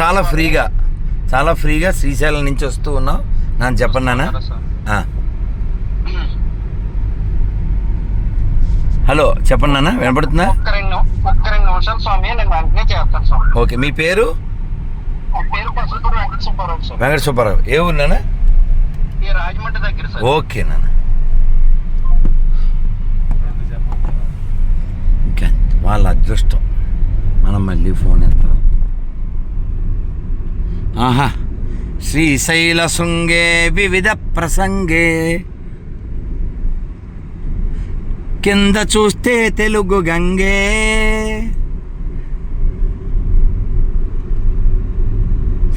చాలా ఫ్రీగా. చాలా ఫ్రీగా శ్రీశైలం నుంచి వస్తూ ఉన్నాం. నన్ను చెప్పండి నాన్న. హలో చెప్పండి నాన్న వినపడుతుందా? ఓకే మీ పేరు? నా వెంకట సుబ్బారావు ఏ ఊరు నాన్న? ఓకే నాన్న ఇంకా వాళ్ళ అదృష్టం మనం మళ్ళీ ఫోన్ ఎత్తాం ఆహా. శ్రీశైల శృంగే వివిధ ప్రసంగే. కింద చూస్తే తెలుగు గంగే.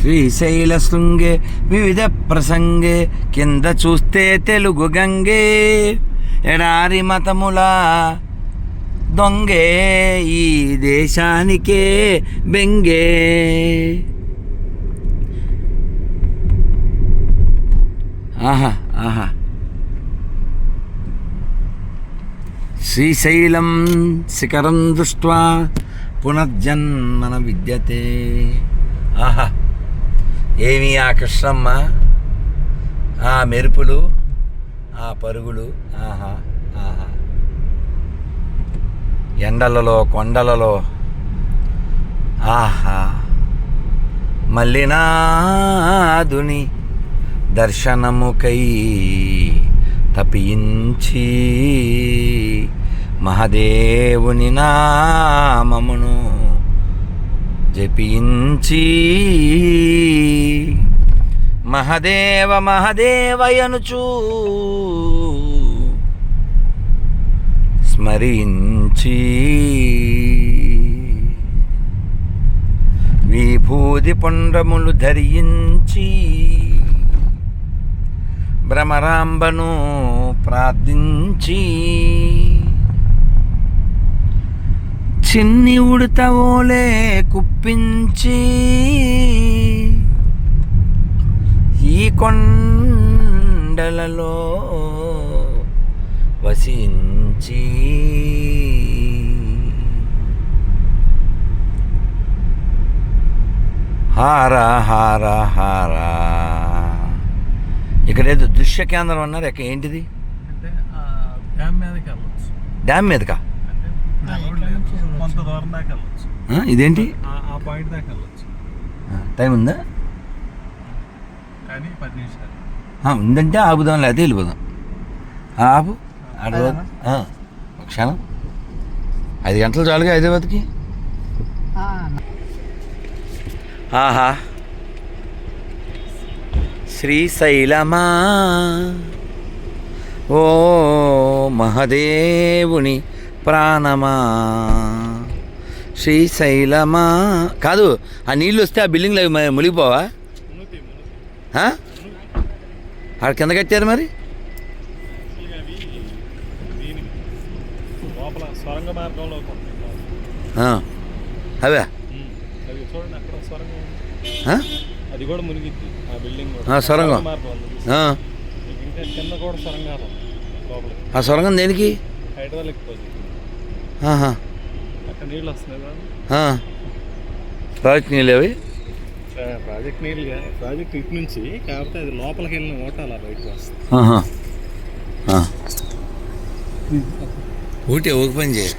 శ్రీశైల శృంగే వివిధ ప్రసంగే. కింద చూస్తే తెలుగు గంగే. ఎడారి మతముల దొంగే. ఈ దేశానికే బెంగే. ఆహా ఆహా. శ్రీశైలం శిఖరం దృష్ట్వా పునర్జన్మన విద్యతే. ఆహా. ఏమి ఆ కృష్ణమ్మ ఆ మెరుపులు ఆ పరుగులు ఆహా ఆహా. ఎండలలో కొండలలో ఆహా. మల్లినాదుని దర్శనముకై తపించి మహదేవుని నామమును జపించి మహదేవ మహదేవయనుచూ స్మరించి విభూది పుండ్రములు ధరించి భ్రమరాంబను ప్రార్థించి చిన్ని ఉడతవోలే కుప్పించి ఈ కొండలలో వసించి హార హార హారా. ఇక్కడ ఏదో దృశ్య కేంద్రం అన్నారు. ఇక్కడ ఏంటిది? అంటే ఆ డ్యామ్ మీదకి వెళ్ళొచ్చు. డ్యామ్ మీదకా? అంటే నడవడం లేదు. కొంత దూరం దాకా వెళ్ళొచ్చు. ఆ, ఇదేంటి? ఆ- ఆ పాయింట్ దాకా వెళ్ళొచ్చు. ఆ, టైం ఉందా? ఉందంటే ఆపుదాం లేకపోతే వెళ్ళిపోదాం. ఆపు. ఒక క్షణం. ఐదు గంటలు చాలుగా హైదరాబాద్కి? ఆహా. శ్రీశైలమా? ఓ మహదేవుని ప్రాణమా? శ్రీశైలమా? కాదు ఆ నీళ్ళు వస్తే ఆ బిల్డింగ్లో అవి మునిగిపోవా? ఆడ కింద కట్టారు మరి? అవి. అది కూడా మునిగిద్ది ఆ బిల్డింగ్ ఆ, కూడా సొరంగం. ఉంది ఇంకా కింద కూడా సొరంగాలు లోపలికి ఆ సొరంగం దేనికి హైడ్రాలిక్ ప్రాజెక్ట్ ఆహా. అక్కడ నీళ్ళు వస్తున్నాయి కదా ఆ. ప్రాజెక్ట్ నీళ్ళు అవి ప్రా- ప్రాజెక్ట్ నీళ్ళుగా ప్రాజెక్ట్ ఇటు నుంచి కాకపోతే అది లోపలికి వెళ్ళిన ఓట అలా బయటకు వస్తుంది ఆహా. ఆ. ఊటీ ఒక పని చేయి.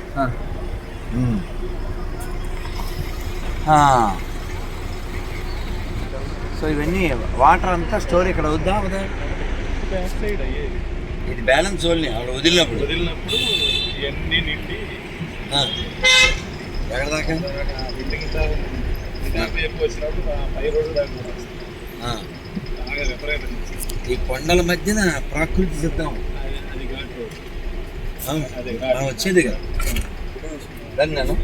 ఆ. సో ఇవన్నీ వాటర్ అంతా స్టోర్ ఇక్కడ వద్దా? ఇది బ్యాలెన్స్ ఓన్లీ అక్కడ వదిలినప్పుడు. వదిలినప్పుడు ఇవన్నీ నిండి ఎక్కడ దాకా? పై రోడ్డు ఈ కొండల మధ్యన ప్రకృతి సిద్ధం అది అదే వచ్చేది కదా. దాన్ని నేను.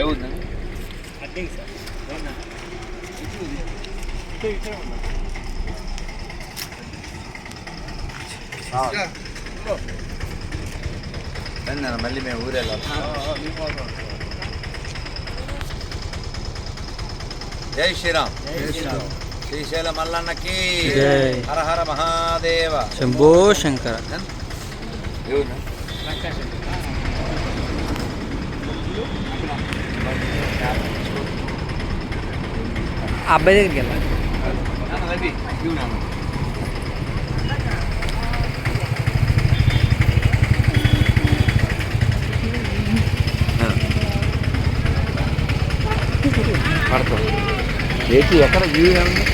ఏముందా? సార్ ఇటే ఇటే ఉన్నా దాన్ని నేను మళ్ళీ మేము ఊరు వెళ్ళాలి జై శ్రీరామ్ శ్రీశైల మల్లన్నకి జై. హర హర మహాదేవ శంభో శంకర ఎవరు? ఆ అబ్బాయి దగ్గరికి వెళ్ళాలి. పడతాం. ఏంటి ఎక్కడ వ్యూ ఏమన్నా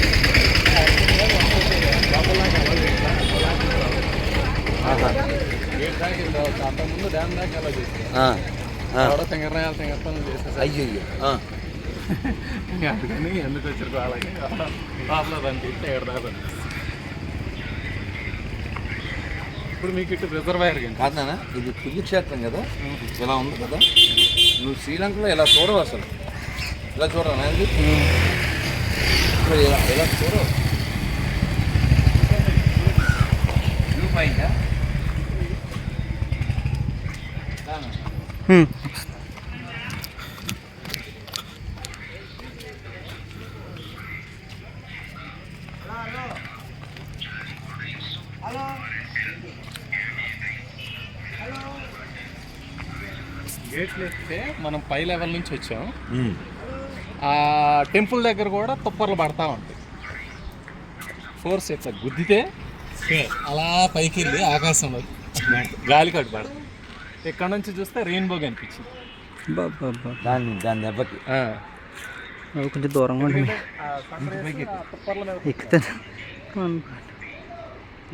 అయ్యో అయ్యో ఆ. అందుకని ఎందుకు వచ్చారు లోపల దాన్ని తిట్టి ఎక్కడ ఇప్పుడు మీకు ఇటు రిజర్వాయర్ కానీ కాదు నాన్న ఇది పుణ్యక్షేత్రం కదా. ఇలా ఉంది కదా. నువ్వు శ్రీలంకలో ఇలా చూడవు అసలు? ఇలా చూడవు నాయనది ఇలా ఇలా చూడవు? వ్యూ పాయింట్ హ్మ్. గేట్లు ఎక్కితే మనం పై లెవెల్ నుంచి వచ్చాం. ఆ టెంపుల్ దగ్గర కూడా తుప్పర్లు పడతా ఉంటాయి. ఫోర్స్ ఇట్లా గుద్దితే అలా పైకి వెళ్ళి ఆకాశంలో గాలి కట్టు పడదు. ఇక్కడ నుంచి చూస్తే రెయిన్బో కనిపించింది. దాన్ని దాని దెబ్బకి. కొంచెం దూరంగా ఉంటుంది ఎక్కితే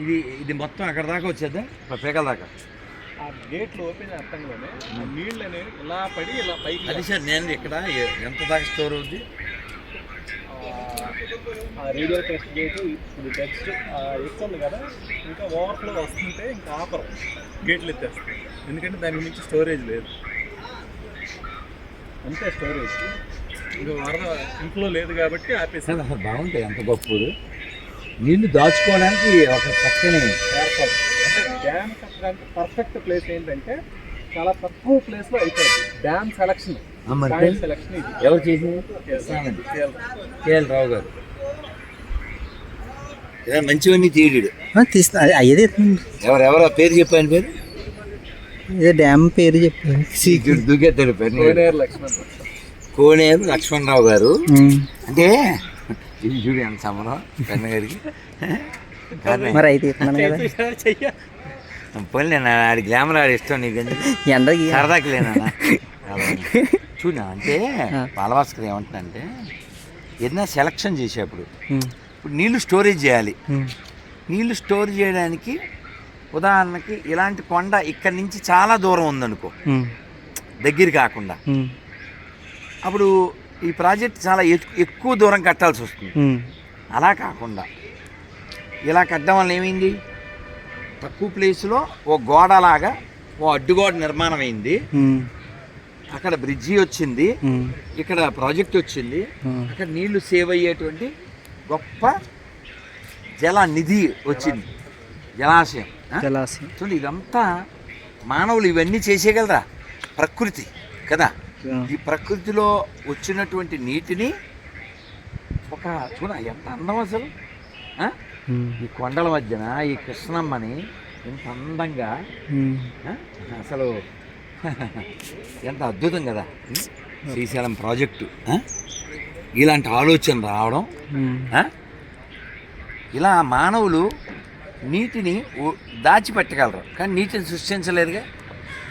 ఇది ఇది మొత్తం అక్కడ దాకా వచ్చేద్దా? పేకల దాకా. ఆ గేట్లు ఓపెన్ అర్థంలోనే ఆ నీళ్ళు అనేవి ఇలా పడి ఇలా పైకి అది సార్ నేను ఇక్కడ ఎంత దాకా స్టోర్ అవుద్ది? ఆ రేడియో టెస్ట్ గేట్ ఇది టెక్స్ట్ ఎక్కువ కదా ఇంకా ఓవర్ఫ్లో వస్తుంటే ఇంకా ఆపరు. గేట్లు ఎత్తేస్తాయి. ఎందుకంటే దాని నుంచి స్టోరేజ్ లేదు. అంతే స్టోరేజ్. ఇంకా వరద ఇంట్లో లేదు కాబట్టి ఆపేసి సార్ అసలు బాగుంటాయి ఎంత గొప్పలు నీళ్ళు దాచుకోవడానికి ఒక చక్కని ఏర్పాటు. డ్యామ్ కట్టడానికి పర్ఫెక్ట్ ప్లేస్ ఏంటంటే చాలా తక్కువ ప్లేస్లో అయిపోయింది. డ్యామ్ సెలక్షన్ సెలక్షన్ ఇది. ఎవరు చేసింది? కేఎల్. రావు గారు. మంచివన్నీ తీయడు తీస్తా. అది అయ్యేది ఎవరు ఎవరో? పేరు చెప్పాను పేరు. ఇదే డ్యామ్ పేరు చెప్పాను సీక్రెట్ దూకేతాడు పేరు. కోనేరు లక్ష్మణ్ కోనేరు లక్ష్మణరావు గారు. అంటే ఇది చూడు ఎంత సమరం పెన్న గారికి. కానీ మరి అయితే నేను ఆడి గ్లామర్ ఆడి ఇష్టం నీకు ఎండకి సరదాకి లేనా చూడ అంటే ఆ. బాలభాస్కర్ ఏమంటున్నానంటే ఏదైనా సెలక్షన్ చేసేప్పుడు. ఇప్పుడు నీళ్ళు స్టోరేజ్ చేయాలి. నీళ్ళు స్టోర్ చేయడానికి ఉదాహరణకి ఇలాంటి కొండ ఇక్కడి నుంచి చాలా దూరం ఉందనుకో. దగ్గర కాకుండా. అప్పుడు ఈ ప్రాజెక్ట్ చాలా ఎక్- ఎక్కువ దూరం కట్టాల్సి వస్తుంది. అలా కాకుండా ఇలా కట్టడం వల్ల ఏమైంది తక్కువ ప్లేస్లో ఓ గోడలాగా ఓ అడ్డుగోడ నిర్మాణం అయింది. అక్కడ బ్రిడ్జి వచ్చింది. ఇక్కడ ప్రాజెక్ట్ వచ్చింది. అక్కడ నీళ్ళు సేవ్ అయ్యేటువంటి గొప్ప జల నిధి వచ్చింది జలాశయం? జలాశయం చూడండి ఇదంతా మానవులు ఇవన్నీ చేసేయగలరా ప్రకృతి కదా ఈ ప్రకృతిలో వచ్చినటువంటి నీటిని ఒక చూడ ఎంత అందం అసలు. ఈ కొండల మధ్యన ఈ కృష్ణమ్మని ఎంత అందంగా? అసలు ఎంత అద్భుతం కదా. శ్రీశైలం ప్రాజెక్టు? ఇలాంటి ఆలోచన రావడం? ఇలా మానవులు నీటిని దాచిపెట్టగలరు. కానీ నీటిని సృష్టించలేదుగా.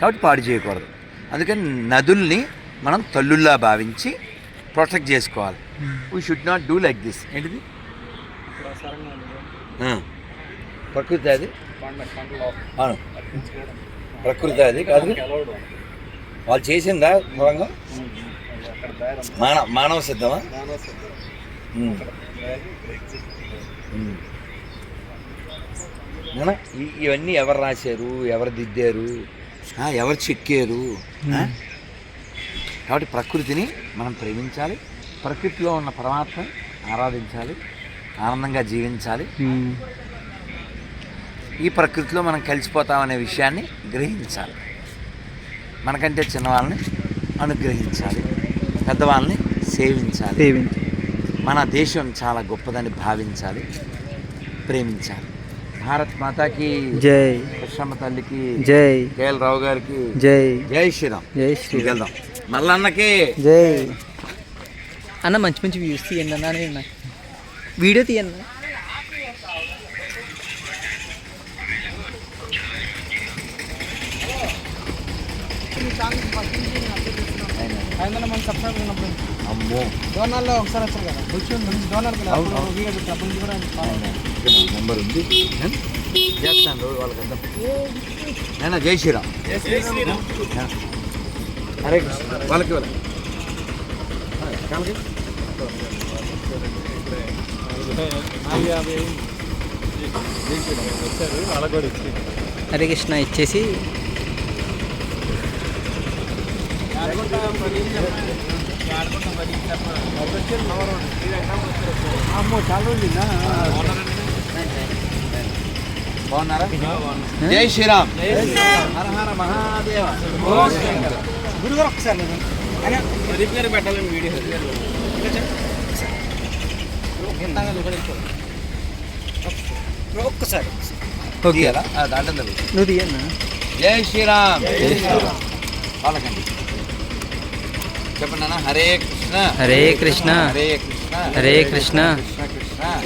కాబట్టి పాడు చేయకూడదు. అందుకని నదుల్ని మనం తల్లుల్లా భావించి ప్రొటెక్ట్ చేసుకోవాలి. We should not do like this ఏంటిది. ప్రకృతి అది. అవును. ప్రకృతి అది కాదు. వాళ్ళు చేసిందా మూలంగా మానవ మానవ సిద్ధమా? ఇవన్నీ ఎవరు రాశారు? ఎవరు దిద్దారు? ఆ, ఎవరు చెక్కారు? కాబట్టి ప్రకృతిని మనం ప్రేమించాలి. ప్రకృతిలో ఉన్న పరమాత్మ ఆరాధించాలి. ఆనందంగా జీవించాలి. ఈ ప్రకృతిలో మనం కలిసిపోతామనే విషయాన్ని గ్రహించాలి. మనకంటే చిన్నవాళ్ళని అనుగ్రహించాలి. పెద్దవాళ్ళని సేవించాలి. సేవించి. మన దేశం చాలా గొప్పదని భావించాలి. ప్రేమించాలి. భారత్ మాతాకి జై. కృష్ణమ్మ తల్లికి జై. కేఎల్ రావు గారికి జై. జై శ్రీరామ్. జై శ్రీ వెళ్దాం మల్లన్నకి. జై. అన్న మంచి మంచి వ్యూస్ తీయండి అన్న అని అన్న. వీడియో తీయండి ఐదు మంది సబ్స్క్రైబర్ ఉన్నప్పుడు అమ్మో. డోనాల్లో ఒకసారి వచ్చారు కదా. వచ్చి డోనార్కి. వీడియో పెట్టి అప్పటి నుంచి కూడా నెంబర్ ఉంది. చేస్తాను రోజు వాళ్ళకి అర్థం. అయినా జై శ్రీరామ్. హరే కృష్ణ. వాళ్ళకి వాళ్ళకి హరే కృష్ణ ఇచ్చేసి అమ్మో చాలా రోజులు బాగున్నారా జై శ్రీరామ్. హర హర మహాదేవ గురుగారు ఒకసారి రిపేర్ పెట్టాలని వీడియో ఒక్కసారి. ఓకే దాంట్లో జై శ్రీరామ్. జై శ్రీరామ్. వాళ్ళకండి. చెప్పండి హరే కృష్ణ. హరే కృష్ణ. హరే కృష్ణ. హరే కృష్ణ.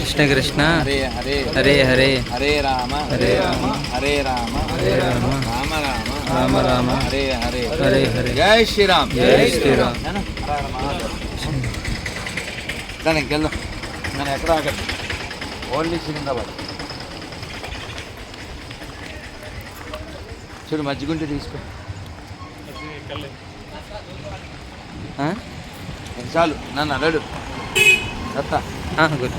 కృష్ణ కృష్ణ. హరే హరే. హరే హరే. హరే రామ. హరే రామ. హరే రామ. హరే రామ. రామ రామ. రామ రామ. హరే హరే. హరే హరే. జై శ్రీరామ్. జై శ్రీరామ్. దానికి వెళ్దాం నేను ఎక్కడ ఆగదు ఓన్లీ సికింద్రాబాద్. చూడు మజ్జిగుంటే తీసుకో? చాలు. నన్ను ఆ, గుడ్.